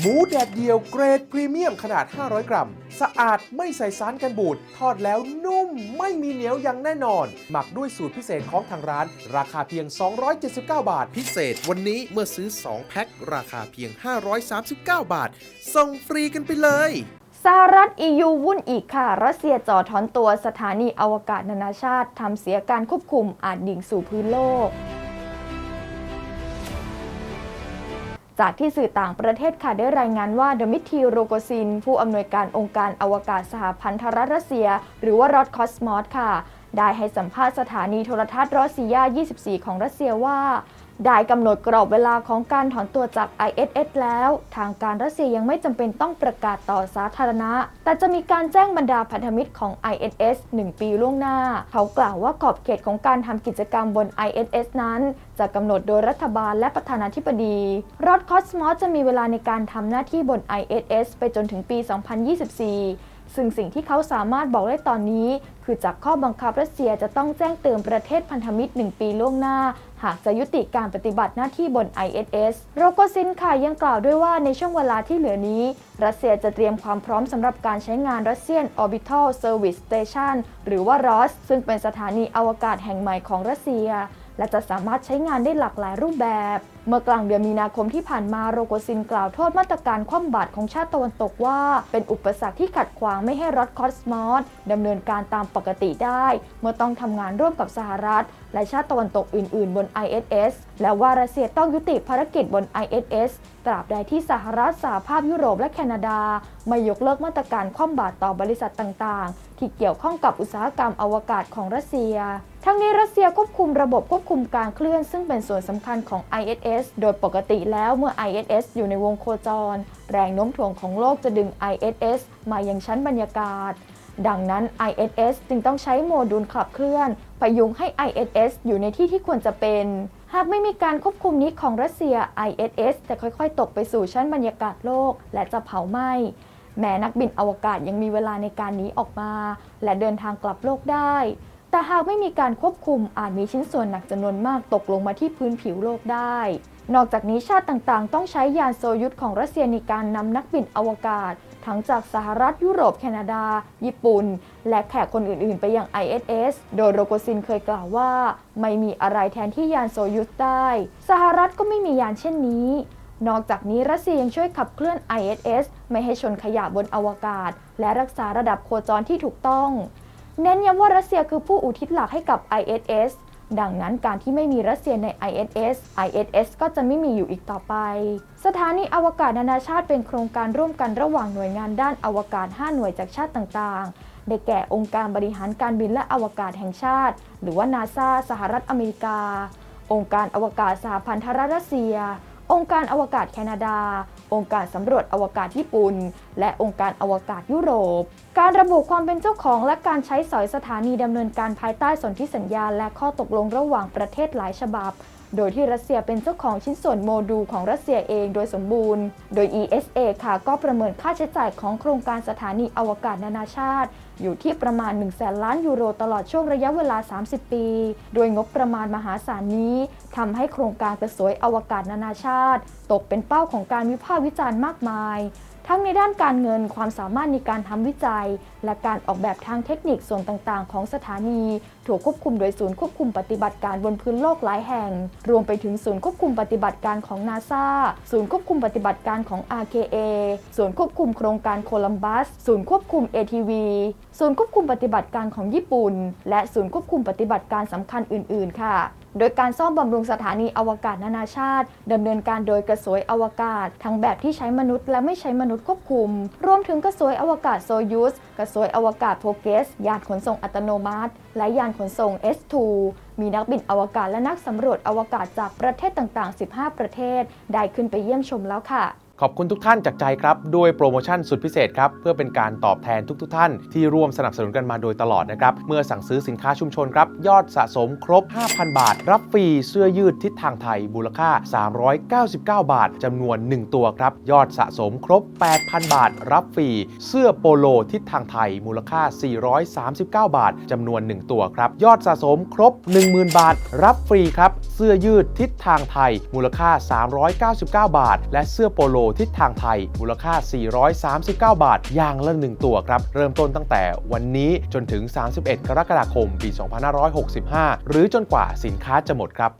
หมูแดดเดียวเกรดพรีเมียมขนาด 500 กรัม สะอาดไม่ใส่สารกันบูด ทอดแล้วนุ่มไม่มีเหนียวอย่างแน่นอน หมักด้วยสูตรพิเศษของทางร้าน ราคาเพียง 279 บาท พิเศษวันนี้เมื่อซื้อ 2 แพ็ค ราคาเพียง 539 บาท ส่งฟรีกันไปเลยสหรัฐ EU วุ่นอีกค่ะรัสเซียจ่อถอนตัวสถานีอวกาศนานาชาติทำเสียการควบคุมอาจดิ่งสู่พื้นโลก จากที่สื่อต่างประเทศค่ะได้รายงานว่าดมิทีโรโกซิน ผู้อำนวยการองค์การอวกาศสหพันธรัฐรัสเซีย หรือว่ารอดคอสมอสค่ะ ได้ให้สัมภาษณ์สถานีโทรทัศน์รอสเซีย 24 ของรัสเซียว่า ได้กำหนดกรอบเวลาของการถอนตัวจาก ISS แล้ว ทางการรัสเซียยังไม่จำเป็นต้องประกาศต่อสาธารณะ แต่จะมีการแจ้งบรรดาพันธมิตรของ ISS 1 ปีล่วงหน้า เขากล่าวว่าขอบเขตของการทำกิจกรรมบน ISS นั้น จะกำหนดโดยรัฐบาลและประธานาธิบดีรอดคอสมอสจะมีเวลาในการทำหน้าที่บน ISS ไปจนถึงปี 2024 ซึ่งสิ่งที่เขาสามารถบอกได้ตอนนี้ คือจากข้อบังคับรัสเซียจะต้องแจ้งเตือนประเทศพันธมิตร 1 ปีล่วงหน้า หากจะยุติการปฏิบัติหน้าที่บน ISS โรโกซินค่ะยังกล่าวด้วยว่าในช่วงเวลาที่เหลือนี้ รัสเซียจะเตรียมความพร้อมสำหรับการใช้งาน Russian Orbital Service Station หรือว่า ROS ซึ่งเป็นสถานีอวกาศแห่งใหม่ของรัสเซีย และจะสามารถใช้งานได้หลากหลายรูปแบบ เมื่อกลางเดือนมีนาคมที่ผ่านมาโรโกซินกล่าวโทษมาตรการคว่ำบาตรของชาติตะวันตกว่า เป็นอุปสรรคที่ขัดขวางไม่ให้รถคอสมอสดำเนินการตามปกติได้ เมื่อต้องทำงานร่วมกับสหรัฐ และชาติตะวันตกอื่น ๆ บน ISS และว่ารัสเซียต้องยุติภารกิจบน ISS ตราบใดที่สหรัฐสหภาพยุโรปและแคนาดา ไม่ยกเลิกมาตรการคว่ำบาตรต่อบริษัทต่าง ๆ ที่เกี่ยวข้องกับอุตสาหกรรมอวกาศของรัสเซีย ทั้งนี้รัสเซียควบคุมระบบควบคุมการเคลื่อน ซึ่งเป็นส่วนสำคัญของ ISS โดยปกติแล้วเมื่อ ISS อยู่ในวงโคจร แรงโน้มถ่วงของโลกจะดึง ISS มายังชั้นบรรยากาศ ดังนั้น ISS จึงต้องใช้โมดูลขับเคลื่อนพยุงให้ ISS อยู่ในที่ที่ควรจะเป็น หากไม่มีการควบคุมนี้ของรัสเซีย ISS จะค่อยๆ ตกไปสู่ชั้นบรรยากาศโลก และจะเผาไหม้แม้นักบินอวกาศยังมีเวลาในการหนีออกมา และเดินทางกลับโลกได้ แต่หากไม่มีการควบคุมอาจมีชิ้นส่วนหนักจำนวนมากตกลงมาที่พื้นผิวโลกได้ นอกจากนี้ชาติต่างๆ ต้องใช้ยานโซยุทของรัสเซียในการนำนักบินอวกาศ ทั้งจากสหรัฐยุโรปแคนาดา ญี่ปุ่น และแขกคนอื่นๆ ไปยัง ISS โดยโรโกซินเคยกล่าวว่า ไม่มีอะไรแทนที่ยานโซยุทได้ สหรัฐก็ไม่มียานเช่นนี้ นอกจากนี้รัสเซียยังช่วยขับเคลื่อน ISS ไม่ให้ชนขยะบนอวกาศ และรักษาระดับโคจรที่ถูกต้อง เน้นย้ำว่ารัสเซียคือผู้อุทิศหลักให้กับ ISS ดังนั้นการที่ไม่มีรัสเซียใน ISS ISS ก็จะไม่มีอยู่อีกต่อไป สถานีอวกาศนานาชาติเป็นโครงการร่วมกันระหว่างหน่วยงานด้านอวกาศ 5 หน่วยจากชาติต่างๆ ได้แก่องค์การบริหารการบินและอวกาศแห่งชาติ หรือว่านาซาสหรัฐอเมริกา องค์การอวกาศสหพันธรัฐรัสเซีย องค์การอวกาศแคนาดา องค์การสำรวจอวกาศญี่ปุ่น และองค์การอวกาศยุโรป การระบุความเป็นเจ้าของและการใช้สอยสถานีดำเนินการภายใต้สนธิสัญญาและข้อตกลงระหว่างประเทศหลายฉบับ โดยที่รัสเซียเป็นเจ้าของชิ้นส่วนโมดูลของรัสเซียเองโดยสมบูรณ์ โดย ESA ค่ะก็ประเมินค่าใช้จ่ายของโครงการสถานีอวกาศนานาชาติ อยู่ที่ประมาณ 1 0 0 0 0 0 ล้านยูโรตลอดช่วงระยะเวลา 30 ปี โดยงบประมาณมหาศาลนี้ทำให้โครงการกระสวยอวกาศนานาชาติ ตกเป็นเป้าของการวิพากษ์วิจารณ์มากมาย ทั้งในด้านการเงินความสามารถในการทำวิจัย และการออกแบบทางเทคนิคส่วนต่างๆ ของสถานี ถูกควบคุมโดยศูนย์ควบคุมปฏิบัติการบนพื้นโลกหลายแห่ง รวมไปถึงศูนย์ควบคุมปฏิบัติการของนาซาศูนย์ควบคุมปฏิบัติการของ RKA ศูนย์ควบคุมโครงการโคลัมบัส ศูนย์ควบคุม ATV ศูนย์ควบคุมปฏิบัติการของญี่ปุ่น และศูนย์ควบคุมปฏิบัติการสำคัญอื่น ๆ ค่ะ โดยการซ่อมบำรุงสถานีอวกาศนานาชาติดำเนินการโดยกระสวยอวกาศ ทั้งแบบที่ใช้มนุษย์และไม่ใช้มนุษย์ควบคุม รวมถึงกระสวยอวกาศโซยูสกระสวยอวกาศโพเกส ยานขนส่งอัตโนมัติ และยานขนส่ง S2 มีนักบินอวกาศและนักสำรวจอวกาศจากประเทศต่างๆ 15 ประเทศ ได้ขึ้นไปเยี่ยมชมแล้วค่ะ ขอบคุณทุกท่านจากใจครับด้วยโปรโมชั่นสุดพิเศษครับเพื่อเป็นการตอบแทนทุกๆทท่าน ที่ร่วมสนับสนุนกันมาโดยตลอดนะครับเมื่อสั่งซื้อสินค้าชุมชนครับยอดสะสมครบ 5,000 บาท รับฟรีเสื้อยืดทิศทางไทยมูลค่า 399 บาทจำนวน 1 ตัวครับยอดสะสมครบ 8,000 บาท รับฟรีเสื้อโปโลทิศทางไทยมูลค่า 439 บาทจำนวน 1 ตัวครับยอดสะสมครบ 10,000 บาท รับฟรีครับเสื้อยืดทิศทางไทยมูลค่า 399 บาท และเสื้อโปโลทิศทางไทย มูลค่า 439 บาท อย่างละ 1 ตัวครับ เริ่มต้นตั้งแต่วันนี้จนถึง 31 กรกฎาคม ปี 2565 หรือจนกว่าสินค้าจะหมดครับ